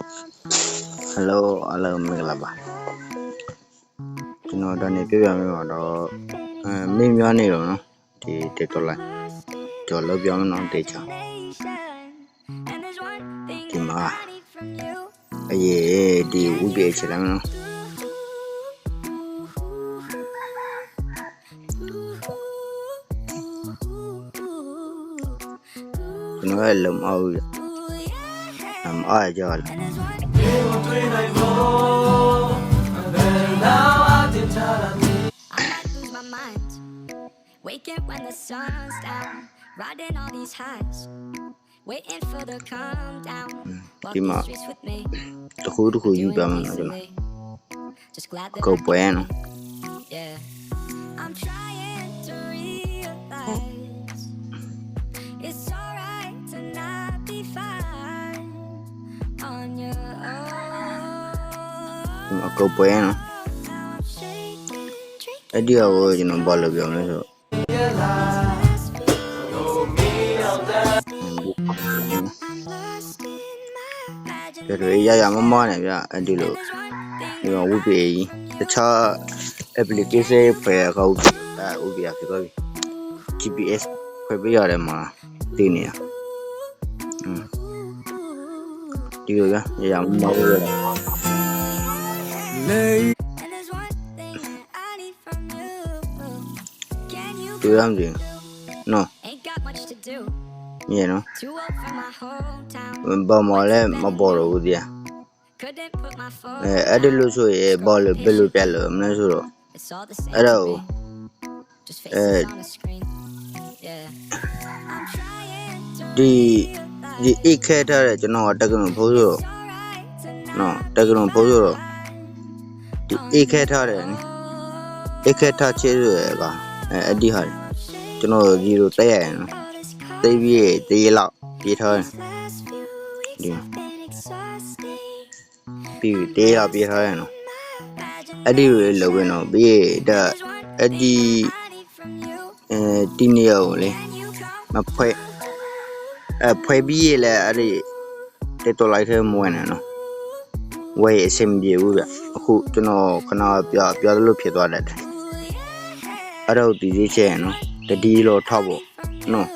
ဟယ်လိုအားလုံးမင်္ဂလာပါကျွန်တော်ဒါနေပြပြမယ်ပါတော့အဲမိများနေတော့နော်ဒီတက်တော့လိုက်ကြော်လို့ပြောင်းတော့တေချာဒီမှာအေးဒီဥ ပ္ပေချလာနော်ကျွန်တော်လည်းမအောင်ဘူးအမအားကြော်လာ I lose my mind. Waking when the sun's down. Riding all these highs. Waiting for the calm down. Walk Di the ma- streets with me. တခုတခုယူ own. ဒီမှာကိုပွဲနော် Now I'm shaking, drinking အဲ့ဒီကိုကျွန်တော်ဘာလို့ပြောမလဲဆိုတော့ lost in my magic. ပြရရရမမနဲ့ဗျအဲ့ဒီလိုဒီမှာဝုပေကြီးတခြား application ဖွယ်ကောက်အဲဥပ္ပယဖြစ်သွားပြီ GPS ဖွယ်ပြရတယ်မှာသိနေတာอืมဒီလိုဗျရရမမဘူး လေ And there's one thing that I need from you. Can you ဒီရမ်းဒီနော် ain't got much to do. မြင်နော် Too old for my hometown. ဘာမှလည်းမပေါ်တော့ဘူးတရား Couldn't put my phone. အဲအဲ့ဒီလိုဆိုရင်ဘောလို့ဘယ်လိုပြက်လို့မလဲဆိုတော့ It's all the same. အဲ့တော့ to me. Just eh, faces on a screen. Yeah. I'm trying to ဒီဒီအိတ်ခဲထားတဲ့ကျွန်တော်ကတက္ကနိုဖိုးဆိုတော့ alright to နော်တက္ကနိုဖိုးဆိုတော့ဒီ အိတ်ခဲထားတယ်နိအိတ်ခဲထားချေဆိုရကအဲအဲ့ဒီဟာကျွန်တော်ဒီလိုတက်ရရင်နော် all this သိပြီးတေးလောက်ပြေးထားတယ် last few weeks Yeah. have been exhausting. ပြီးတေးလောက်ပြေးထားတယ်နော် Imagine အဲ့ဒီလိုလေလုပ်ရင်တော့ပြီးဒါအဲ့ဒီ I need from you. အဲဒီနေရာကိုလေ Can you come မဖွဲအဲဖွဲပြီးရလေအဲ့ဒီတက်တော့လိုက်ထဲမဝင်နဲ့နော်ဝယ်အဆင်ပြေဘူးဗျ အခုကျွန်တော်ခဏပြပြောလို့ဖြစ်သွားတယ်အဲ့တော့ဒီသေးချင်နော်တတိလောထောက်ဖို့နော်